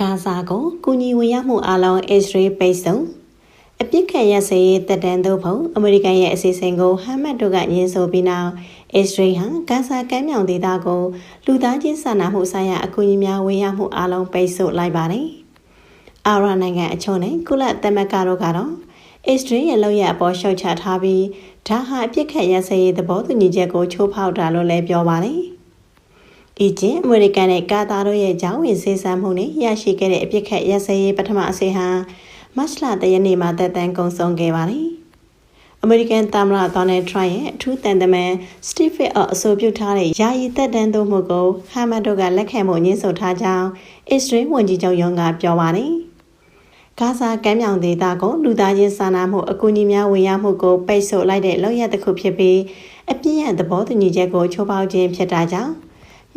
ဂါဇာကိုကူညီဝင်ရောက်မှုအလုံးအစ္စရေးပိတ်ဆို့အပြစ်ခံရစေရေးတက်တန်းသို့ဖို့အမေရိကန်ရဲ့အစီအစဉ်ကိုဟမ်မတ်တို့ကညှင်းဆိုပြီးနောက်အစ္စရေးဟာဂါဇာကမ်းမြောင်ဒေသကိုလူသားချင်းစာနာမှုဆိုင်ရာအကူအညီများဝင်ရောက်မှုအလုံးပိတ်ဆို့လိုက်ပါတယ်။အာရနိုင်ငံအချို့နဲ့ကုလသမဂ္ဂတို့ကတော့အစ္စရေးရဲ့လောက်ရအပေါ်ရှုတ်ချထားပြီးဒါဟာအပြစ်ခံရစေရေးသဘောတူညီချက်ကိုချိုးဖောက်တာလို့လည်းပြောပါတယ်။ အီဂျစ်အမေရိကန်နဲ့ကာတာတို့ရဲ့ကြောင်းဝင်စေးစမ်းမှုနဲ့ရရှိခဲ့တဲ့အပြစ်ခတ်ရစရေးပထမအစီဟာမတ်လတရနေ့မှာတက်တန်းကုံဆုံးခဲ့ပါတယ်။အမေရိကန်သမ္မတဒေါ်နယ်ထရန့်ရဲ့အထူးတန်တမန်စတီဖစ်အော့အဆိုပြုထားတဲ့ယာယီတက်တန်းသို့မှုကိုဟာမတ်တို့ကလက်ခံမှုညှင်းဆိုထားကြောင်းအစ္စရေးဝန်ကြီးချုပ်ယုံကပြောပါတယ်။ဂါဇာကမ်းမြောင်ဒေသကိုလူသားချင်းစာနာမှုအကူအညီများဝင်ရောက်မှုကိုပိတ်ဆို့လိုက်တဲ့လောက်ရတစ်ခုဖြစ်ပြီးအပြည့်အသဘောတူညီချက်ကိုချိုးဖောက်ခြင်းဖြစ်တာကြောင့်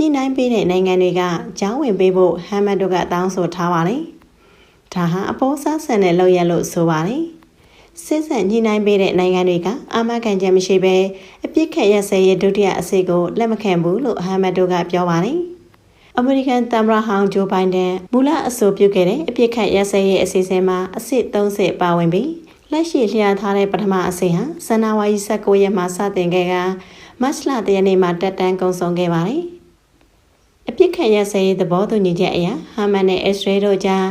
ညှိနှိုင်းပေးတဲ့နိုင်ငံတွေကကြောင်းဝင်ပေးဖို့ဟမ်မတ်တို့ကတောင်းဆိုထားပါတယ်။ဒါဟာအပေါ်စားဆန်တဲ့လောက်ရလို့ဆိုပါတယ်။စစ်ဆက်ညှိနှိုင်းပေးတဲ့နိုင်ငံတွေကအာမခံချက်မရှိဘဲအပြစ်ခတ်ရစဲရဲ့ဒုတိယအစိတ်ကိုလက်မခံဘူးလို့ဟမ်မတ်တို့ကပြောပါတယ်။အမေရိကန်သမ္မတဟောင်းဂျိုဘိုင်ဒန်မူလအဆိုပြုခဲ့တဲ့အပြစ်ခတ်ရစဲရဲ့အစီအစဉ်မှာအဆင့်30ပါဝင်ပြီးလက်ရှိလျှာထားတဲ့ပထမအဆင့်ဟာဇန်နဝါရီ19ရက်မှာစတင်ခဲ့ကမတ်လတရနေ့မှာတက်တန်းကုန်ဆုံးခဲ့ပါတယ်။အ ပြစ်ခံရစရေးသဘောတူညီချက်အရဟာမန်နဲ့အစ္စရေးတို့ကြား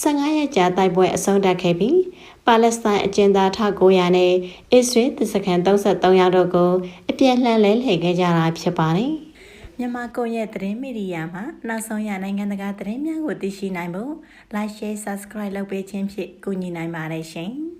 15ရက်ကြာတိုက်ပွဲအဆုံးသတ်ခဲ့ပြီးပါလက်စတိုင်းအကျဉ်းသား1900နဲ့အစ္စရေးတပ်စခန်း33ယောက်တို့ကိုအပြည့်လှမ်းလဲလှည့်ခဲ့ကြတာဖြစ်ပါတယ်။မြန်မာကွန်ရက်သတင်းမီဒီယာမှာနောက်ဆုံးရနိုင်ငံတကာသတင်းများကိုသိရှိနိုင်ဖို့ Like Share Subscribe လုပ်ပေးခြင်းဖြင့်ကူညီနိုင်ပါတယ်ရှင်။